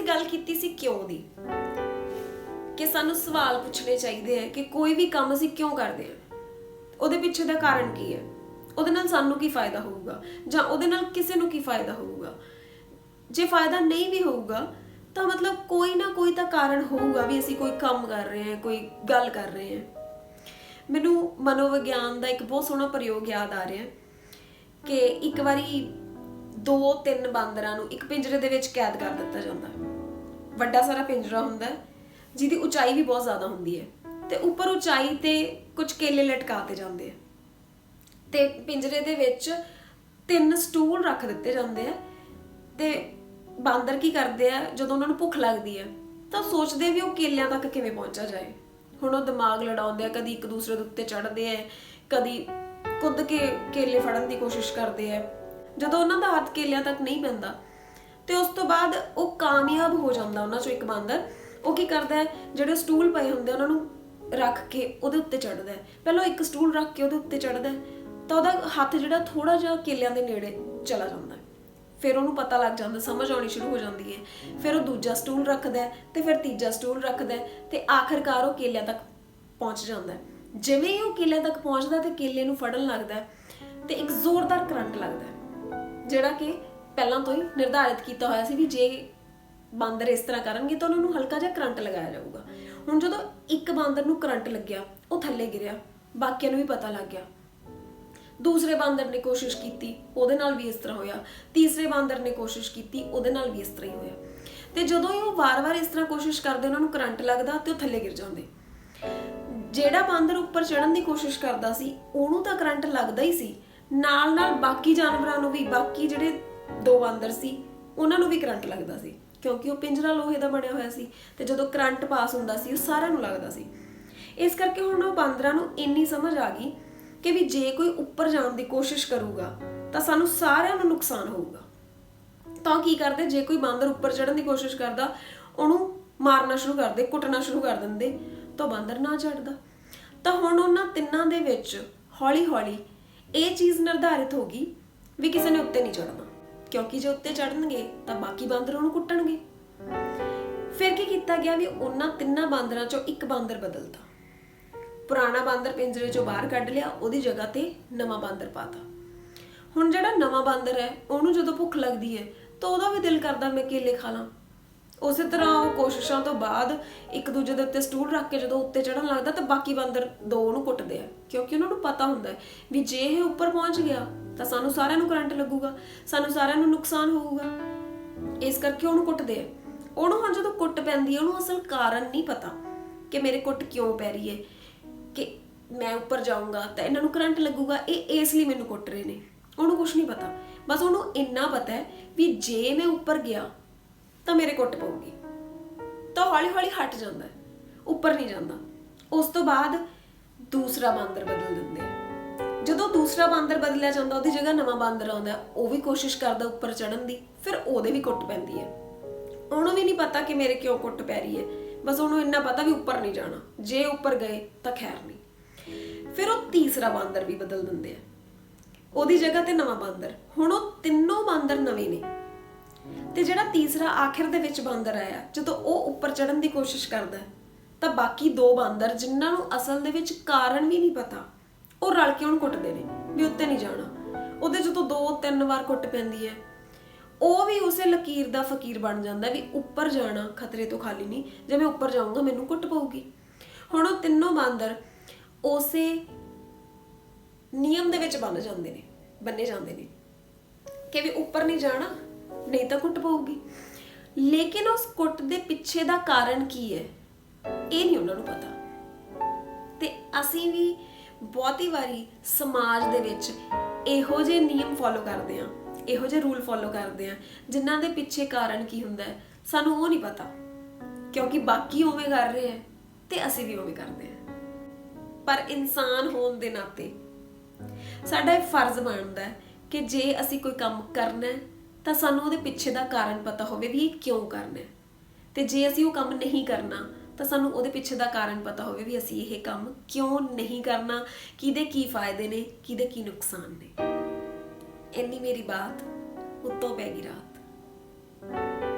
ਅਸੀਂ ਗੱਲ ਕੀਤੀ ਸੀ ਕਿਉਂ ਦੀ? ਕਿ ਸਾਨੂੰ ਸਵਾਲ ਪੁੱਛਣੇ ਚਾਹੀਦੇ ਆ ਕਿ ਕੋਈ ਵੀ ਕੰਮ ਅਸੀਂ ਕਿਉਂ ਕਰਦੇ ਆ? ਉਹਦੇ ਪਿੱਛੇ ਦਾ ਕਾਰਨ ਕੀ ਹੈ ਉਹਦੇ ਨਾਲ ਸਾਨੂੰ ਕੀ ਫਾਇਦਾ ਹੋਊਗਾ? ਜਾਂ ਉਹਦੇ ਨਾਲ ਕਿਸੇ ਨੂੰ ਕੀ ਫਾਇਦਾ ਹੋਊਗਾ? ਜੇ ਫਾਇਦਾ ਨਹੀਂ ਵੀ ਹੋਊਗਾ, ਤਾਂ ਮਤਲਬ ਕੋਈ ਨਾ ਕੋਈ ਤਾਂ ਕਾਰਨ ਹੋਊਗਾ ਵੀ ਅਸੀਂ ਕੋਈ ਕੰਮ ਕਰ ਰਹੇ ਹਾਂ, ਕੋਈ ਗੱਲ ਕਰ ਰਹੇ ਹਾਂ। ਮੈਨੂੰ ਮਨੋਵਿਗਿਆਨ ਦਾ ਇੱਕ ਬਹੁਤ ਸੋਹਣਾ ਪ੍ਰਯੋਗ ਯਾਦ ਆ ਰਿਹਾ ਕਿ ਇੱਕ ਵਾਰੀ ਦੋ ਤਿੰਨ ਬਾਂਦਰਾਂ ਨੂੰ ਇੱਕ ਪਿੰਜਰੇ ਦੇ ਵਿੱਚ ਕੈਦ ਕਰ ਦਿੱਤਾ ਜਾਂਦਾ। ਹੈ ਵੱਡਾ ਸਾਰਾ ਪਿੰਜਰਾ ਹੁੰਦਾ ਹੈ, ਜਿਹਦੀ ਉਚਾਈ ਵੀ ਬਹੁਤ ਜ਼ਿਆਦਾ ਹੁੰਦੀ ਹੈ ਤੇ ਉੱਪਰ ਉਚਾਈ ਤੇ ਕੁਝ ਕੇਲੇ ਲਟਕਾਤੇ ਜਾਂਦੇ ਆ। ਤੇ ਪਿੰਜਰੇ ਦੇ ਵਿੱਚ ਤਿੰਨ ਸਟੂਲ ਰੱਖ ਦਿੱਤੇ ਜਾਂਦੇ ਆ ਤੇ ਬਾਂਦਰ ਕੀ ਕਰਦੇ ਆ, ਜਦੋਂ ਉਹਨਾਂ ਨੂੰ ਭੁੱਖ ਲੱਗਦੀ ਹੈ ਤਾਂ ਸੋਚਦੇ ਵੀ ਉਹ ਕੇਲਿਆਂ ਤੱਕ ਕਿਵੇਂ ਪਹੁੰਚਾ ਜਾਏ। ਹੁਣ ਉਹ ਦਿਮਾਗ ਲੜਾਉਂਦੇ ਆ, ਕਦੀ ਇੱਕ ਦੂਸਰੇ ਦੇ ਉੱਤੇ ਚੜਦੇ ਆ, ਕਦੀ ਕੁੱਦ ਕੇ ਕੇਲੇ ਫੜਨ ਦੀ ਕੋਸ਼ਿਸ਼ ਕਰਦੇ ਆ। ਜਦੋਂ ਉਹਨਾਂ ਦਾ ਹੱਥ ਕੇਲਿਆਂ ਤੱਕ ਨਹੀਂ ਪੈਂਦਾ ਤੇ ਉਸ ਤੋਂ ਬਾਅਦ ਉਹ ਕਾਮਯਾਬ ਹੋ ਜਾਂਦਾ ਉਹਨਾਂ ਚੋਂ ਇੱਕ ਬਾਂਦਰ। ਉਹ ਕੀ ਕਰਦਾ ਹੈ? ਜਿਹੜੇ ਸਟੂਲ ਪਏ ਹੁੰਦੇ ਉਹਨਾਂ ਨੂੰ ਰੱਖ ਕੇ ਉਹਦੇ ਉੱਤੇ ਚੜਦਾ ਹੈ। ਪਹਿਲਾਂ ਇੱਕ ਸਟੂਲ ਰੱਖ ਕੇ ਉਹਦੇ ਉੱਤੇ ਚੜਦਾ ਹੈ, ਤਾਂ ਉਹਦਾ ਹੱਥ ਜਿਹੜਾ ਥੋੜਾ ਜਿਹਾ ਕੇਲਿਆਂ ਦੇ ਨੇੜੇ ਚਲਾ ਜਾਂਦਾ ਹੈ। ਫਿਰ ਉਹਨੂੰ ਪਤਾ ਲੱਗ ਜਾਂਦਾ, ਸਮਝ ਆਉਣੀ ਸ਼ੁਰੂ ਹੋ ਜਾਂਦੀ ਹੈ। ਫਿਰ ਉਹ ਦੂਜਾ ਸਟੂਲ ਰੱਖਦਾ ਹੈ ਤੇ ਫਿਰ ਤੀਜਾ ਸਟੂਲ ਰੱਖਦਾ ਹੈ ਤੇ ਆਖਰਕਾਰ ਉਹ ਕੇਲਿਆਂ ਤੱਕ ਪਹੁੰਚ ਜਾਂਦਾ ਹੈ। ਜਿਵੇਂ ਹੀ ਉਹ ਕੇਲਿਆਂ ਤੱਕ ਪਹੁੰਚਦਾ ਤੇ ਕੇਲੇ ਨੂੰ ਫੜਨ ਲੱਗਦਾ ਹੈ ਤੇ ਇੱਕ ਜ਼ੋਰਦਾਰ ਕਰੰਟ ਲੱਗਦਾ ਜਿਹੜਾ ਕਿ ਪਹਿਲਾਂ ਤੋਂ ਹੀ ਨਿਰਧਾਰਿਤ ਕੀਤਾ ਹੋਇਆ ਸੀ ਵੀ ਜੇ ਬਾਂਦਰ ਇਸ ਤਰ੍ਹਾਂ ਕਰਨਗੇ ਤਾਂ ਉਹਨਾਂ ਨੂੰ ਹਲਕਾ ਜਿਹਾ ਕਰੰਟ ਲਗਾਇਆ ਜਾਊਗਾ। ਹੁਣ ਜਦੋਂ ਇੱਕ ਬਾਂਦਰ ਨੂੰ ਕਰੰਟ ਲੱਗਿਆ, ਉਹ ਥੱਲੇ ਗਿਰਿਆ, ਬਾਕੀਆਂ ਨੂੰ ਵੀ ਪਤਾ ਲੱਗ ਗਿਆ। ਦੂਸਰੇ ਬਾਂਦਰ ਨੇ ਕੋਸ਼ਿਸ਼ ਕੀਤੀ, ਉਹਦੇ ਨਾਲ ਵੀ ਇਸ ਤਰ੍ਹਾਂ ਹੋਇਆ। ਤੀਸਰੇ ਬਾਂਦਰ ਨੇ ਕੋਸ਼ਿਸ਼ ਕੀਤੀ, ਉਹਦੇ ਨਾਲ ਵੀ ਇਸ ਤਰ੍ਹਾਂ ਹੀ ਹੋਇਆ। ਤੇ ਜਦੋਂ ਹੀ ਉਹ ਵਾਰ-ਵਾਰ ਇਸ ਤਰ੍ਹਾਂ ਕੋਸ਼ਿਸ਼ ਕਰਦੇ, ਉਹਨਾਂ ਨੂੰ ਕਰੰਟ ਲੱਗਦਾ ਤੇ ਉਹ ਥੱਲੇ ਗਿਰ ਜਾਂਦੇ। ਜਿਹੜਾ ਬਾਂਦਰ ਉੱਪਰ ਚੜਨ ਦੀ ਕੋਸ਼ਿਸ਼ ਕਰਦਾ ਸੀ, ਉਹਨੂੰ ਤਾਂ ਕਰੰਟ ਲੱਗਦਾ ਹੀ ਸੀ। ਨਾਲ-ਨਾਲ ਬਾਕੀ ਜਾਨਵਰਾਂ ਨੂੰ ਵੀ, ਬਾਕੀ ਜਿਹੜੇ ਦੋ ਬਾਂਦਰ ਸੀ, ਉਹਨਾਂ ਨੂੰ ਵੀ ਕਰੰਟ ਲੱਗਦਾ ਸੀ, ਕਿਉਂਕਿ ਉਹ ਪਿੰਜਰਾ ਲੋਹੇ ਦਾ ਬਣਿਆ ਹੋਇਆ ਸੀ ਤੇ ਜਦੋਂ ਕਰੰਟ ਪਾਸ ਹੁੰਦਾ ਸੀ, ਉਹ ਸਾਰਿਆਂ ਨੂੰ ਲੱਗਦਾ ਸੀ। ਇਸ ਕਰਕੇ ਹੁਣ ਉਹ ਬਾਂਦਰਾਂ ਨੂੰ ਇੰਨੀ ਸਮਝ ਆ ਗਈ ਕਿ ਵੀ ਜੇ ਕੋਈ ਉੱਪਰ ਜਾਣ ਦੀ ਕੋਸ਼ਿਸ਼ ਕਰੂਗਾ, ਤਾਂ ਸਾਨੂੰ ਸਾਰਿਆਂ ਨੂੰ ਨੁਕਸਾਨ ਹੋਊਗਾ। ਤਾਂ ਕੀ ਕਰਦੇ? ਜੇ ਕੋਈ ਬਾਂਦਰ ਉੱਪਰ ਚੜਨ ਦੀ ਕੋਸ਼ਿਸ਼ ਕਰਦਾ, ਉਹਨੂੰ ਮਾਰਨਾ ਸ਼ੁਰੂ ਕਰਦੇ ਕੁੱਟਣਾ ਸ਼ੁਰੂ ਕਰ ਦਿੰਦੇ, ਤਾਂ ਬਾਂਦਰ ਨਾ ਚੜਦਾ ਤਾਂ ਹੁਣ ਉਹਨਾਂ ਤਿੰਨਾਂ ਦੇ ਵਿੱਚ ਹੌਲੀ-ਹੌਲੀ ਇਹ ਚੀਜ਼ ਨਿਰਧਾਰਿਤ ਹੋ ਗਈ ਵੀ ਕਿਸੇ ਨੇ ਉੱਤੇ ਨਹੀਂ ਚੜਨਾ ਕਿਉਂਕਿ ਜੇ ਉੱਤੇ ਚੜਨਗੇ ਤਾਂ ਬਾਕੀ ਬਾਂਦਰ ਉਹਨੂੰ ਕੁੱਟਣਗੇ। ਫਿਰ ਕੀ ਕੀਤਾ ਗਿਆ ਵੀ ਉਹਨਾਂ ਤਿੰਨਾਂ ਬਾਂਦਰਾਂ ਚੋਂ ਇੱਕ ਬਾਂਦਰ ਬਦਲਤਾ। ਪੁਰਾਣਾ ਬਾਂਦਰ ਪਿੰਜਰੇ ਚੋਂ ਬਾਹਰ ਕੱਢ ਲਿਆ, ਉਹਦੀ ਜਗ੍ਹਾ ਤੇ ਨਵਾਂ ਬਾਂਦਰ ਪਾਤਾ। ਹੁਣ ਜਿਹੜਾ ਨਵਾਂ ਬਾਂਦਰ ਹੈ, ਉਹਨੂੰ ਜਦੋਂ ਭੁੱਖ ਲੱਗਦੀ ਹੈ, ਤਾਂ ਉਹਦਾ ਵੀ ਦਿਲ ਕਰਦਾ ਮੈਂ ਕੇਲੇ ਖਾ ਲਾਂ। ਉਸੇ ਤਰ੍ਹਾਂ ਉਹ ਕੋਸ਼ਿਸ਼ਾਂ ਤੋਂ ਬਾਅਦ ਇੱਕ ਦੂਜੇ ਦੇ ਉੱਤੇ ਸਟੂਲ ਰੱਖ ਕੇ ਜਦੋਂ ਉੱਤੇ ਚੜਨ ਲੱਗਦਾ ਤਾਂ ਬਾਕੀ ਬਾਂਦਰ ਦੋ ਉਹਨੂੰ ਕੁੱਟਦੇ ਆ। ਕਿਉਂਕਿ ਉਹਨਾਂ ਨੂੰ ਪਤਾ ਹੁੰਦਾ ਹੈ ਵੀ ਜੇ ਇਹ ਉੱਪਰ ਪਹੁੰਚ ਗਿਆ ਤਾਂ ਸਾਨੂੰ ਸਾਰਿਆਂ ਨੂੰ ਕਰੰਟ ਲੱਗੂਗਾ, ਸਾਨੂੰ ਸਾਰਿਆਂ ਨੂੰ ਨੁਕਸਾਨ ਹੋਊਗਾ। ਇਸ ਕਰਕੇ ਉਹਨੂੰ ਕੁੱਟਦੇ ਆ। ਉਹਨੂੰ ਹੁਣ ਜਦੋਂ ਕੁੱਟ ਪੈਂਦੀ ਹੈ ਉਹਨੂੰ ਅਸਲ ਕਾਰਨ ਨਹੀਂ ਪਤਾ ਕਿ ਮੇਰੇ ਕੁੱਟ ਕਿਉਂ ਪੈ ਰਹੀ ਹੈ ਕਿ ਮੈਂ ਉੱਪਰ ਜਾਊਂਗਾ ਤਾਂ ਇਹਨਾਂ ਨੂੰ ਕਰੰਟ ਲੱਗੂਗਾ। ਇਹ ਇਸ ਲਈ ਮੈਨੂੰ ਕੁੱਟ ਰਹੇ ਨੇ। ਉਹਨੂੰ ਕੁਝ ਨਹੀਂ ਪਤਾ। ਬਸ ਉਹਨੂੰ ਇੰਨਾ ਪਤਾ ਹੈ ਵੀ ਜੇ ਮੈਂ ਉੱਪਰ ਗਿਆ, ਤਾਂ ਮੇਰੇ ਕੁੱਟ ਪਊਗੀ। ਤਾਂ ਹੌਲੀ-ਹੌਲੀ ਹਟ ਜਾਂਦਾ ਉੱਪਰ ਨਹੀਂ ਜਾਂਦਾ। ਉਸ ਤੋਂ ਬਾਅਦ ਦੂਸਰਾ ਬਾਂਦਰ ਬਦਲ ਦਿੰਦੇ ਜਦੋਂ ਦੂਸਰਾ ਬਾਂਦਰ ਬਦਲਿਆ ਜਾਂਦਾ, ਉਹਦੀ ਜਗ੍ਹਾ ਨਵਾਂ ਬਾਂਦਰ ਆਉਂਦਾ, ਉਹ ਵੀ ਕੋਸ਼ਿਸ਼ ਕਰਦਾ ਉੱਪਰ ਚੜਨ ਦੀ, ਫਿਰ ਉਹਦੇ ਵੀ ਕੁੱਟ ਪੈਂਦੀ ਹੈ। ਉਹਨੂੰ ਵੀ ਨਹੀਂ ਪਤਾ ਕਿ ਮੇਰੇ ਕਿਉਂ ਕੁੱਟ ਪੈ ਰਹੀ ਹੈ। ਬਸ ਉਹਨੂੰ ਇੰਨਾ ਪਤਾ ਵੀ ਉੱਪਰ ਨਹੀਂ ਜਾਣਾ। ਜੇ ਉੱਪਰ ਗਏ ਤਾਂ ਖੈਰ ਨਹੀਂ। ਫਿਰ ਉਹ ਤੀਸਰਾ ਬਾਂਦਰ ਵੀ ਬਦਲ ਦਿੰਦੇ ਆ। ਉਹਦੀ ਜਗ੍ਹਾ ਤੇ ਨਵਾਂ ਬਾਂਦਰ। ਹੁਣ ਉਹ ਤਿੰਨੋਂ ਬਾਂਦਰ ਨਵੇਂ ਨੇ। ਤੇ ਜਿਹੜਾ ਤੀਸਰਾ ਆਖਿਰ ਦੇ ਵਿੱਚ ਬਾਂਦਰ ਆਇਆ, ਜਦੋਂ ਉਹ ਉੱਪਰ ਚੜਨ ਦੀ ਕੋਸ਼ਿਸ਼ ਕਰਦਾ, ਤਾਂ ਬਾਕੀ ਦੋ ਬਾਂਦਰ, ਜਿਨ੍ਹਾਂ ਨੂੰ ਅਸਲ ਦੇ ਵਿੱਚ ਕਾਰਨ ਵੀ ਨਹੀਂ ਪਤਾ ਉਹ ਰਲ ਕੇ ਉਹਨੂੰ ਕੁੱਟਦੇ ਨੇ, ਵੀ ਉੱਤੇ ਨਹੀਂ ਜਾਣਾ। ਉਹਦੇ ਜਦੋਂ ਦੋ ਤਿੰਨ ਵਾਰ ਕੁੱਟ ਪੈਂਦੀ ਹੈ, ਉਹ ਵੀ ਉਸੇ ਲਕੀਰ ਦਾ ਫਕੀਰ ਬਣ ਜਾਂਦਾ ਵੀ ਉੱਪਰ ਜਾਣਾ, ਖਤਰੇ ਤੋਂ ਖਾਲੀ ਨਹੀਂ, ਜੇ ਮੈਂ ਉੱਪਰ ਜਾਊਂਗਾ ਮੈਨੂੰ ਕੁੱਟ ਪਊਗੀ। ਹੁਣ ਉਹ ਤਿੰਨੋਂ ਬਾਂਦਰ ਉਸੇ ਨਿਯਮ ਦੇ ਵਿੱਚ ਬੰਨ ਜਾਂਦੇ ਨੇ, ਬੰਨੇ ਜਾਂਦੇ ਨੇ ਕਿ ਵੀ ਉੱਪਰ ਨਹੀਂ ਜਾਣਾ, ਨਹੀਂ ਤਾਂ ਕੁੱਟ ਪਊਗੀ। ਲੇਕਿਨ ਉਸ ਕੁੱਟ ਦੇ ਪਿੱਛੇ ਦਾ ਕਾਰਨ ਕੀ ਹੈ, ਇਹ ਨਹੀਂ ਉਹਨਾਂ ਨੂੰ ਪਤਾ। ਤੇ ਅਸੀਂ ਵੀ ਬਹੁਤੀ ਵਾਰੀ ਸਮਾਜ ਦੇ ਵਿੱਚ ਇਹੋ ਜਿਹੇ ਨਿਯਮ ਫੋਲੋ ਕਰਦੇ ਹਾਂ, ਇਹੋ ਜਿਹੇ ਰੂਲ ਫੋਲੋ ਕਰਦੇ ਹਾਂ, ਜਿਨ੍ਹਾਂ ਦੇ ਪਿੱਛੇ ਕਾਰਨ ਕੀ ਹੁੰਦਾ ਹੈ, ਸਾਨੂੰ ਉਹ ਨਹੀਂ ਪਤਾ, ਕਿਉਂਕਿ ਬਾਕੀ ਉਵੇਂ ਕਰ ਰਹੇ ਹੈ ਤੇ ਅਸੀਂ ਵੀ ਉਵੇਂ ਕਰਦੇ ਹਾਂ। ਪਰ ਇਨਸਾਨ ਹੋਣ ਦੇ ਨਾਤੇ ਸਾਡਾ ਇਹ ਫਰਜ਼ ਬਣਦਾ ਹੈ ਕਿ ਜੇ ਅਸੀਂ ਕੋਈ ਕੰਮ ਕਰਨਾ ਹੈ, ਤਾਂ ਸਾਨੂੰ ਉਹਦੇ ਪਿੱਛੇ ਦਾ ਕਾਰਨ ਪਤਾ ਹੋਵੇ ਵੀ ਇਹ ਕਿਉਂ ਕਰਨਾ ਹੈ। ਤੇ ਜੇ ਅਸੀਂ ਉਹ ਕੰਮ ਨਹੀਂ ਕਰਨਾ ਤਾਂ ਸਾਨੂੰ ਉਹਦੇ ਪਿੱਛੇ ਦਾ ਕਾਰਨ ਪਤਾ ਹੋਵੇ ਵੀ ਅਸੀਂ ਇਹ ਕੰਮ ਕਿਉਂ ਨਹੀਂ ਕਰਨਾ, ਕਿਹਦੇ ਕੀ ਫਾਇਦੇ ਨੇ, ਕਿਹਦੇ ਕੀ ਨੁਕਸਾਨ ਨੇ। ਇੰਨੀ ਮੇਰੀ ਬਾਤ ਉੱਤੋਂ ਪੈ ਗਈ ਰਾਤ।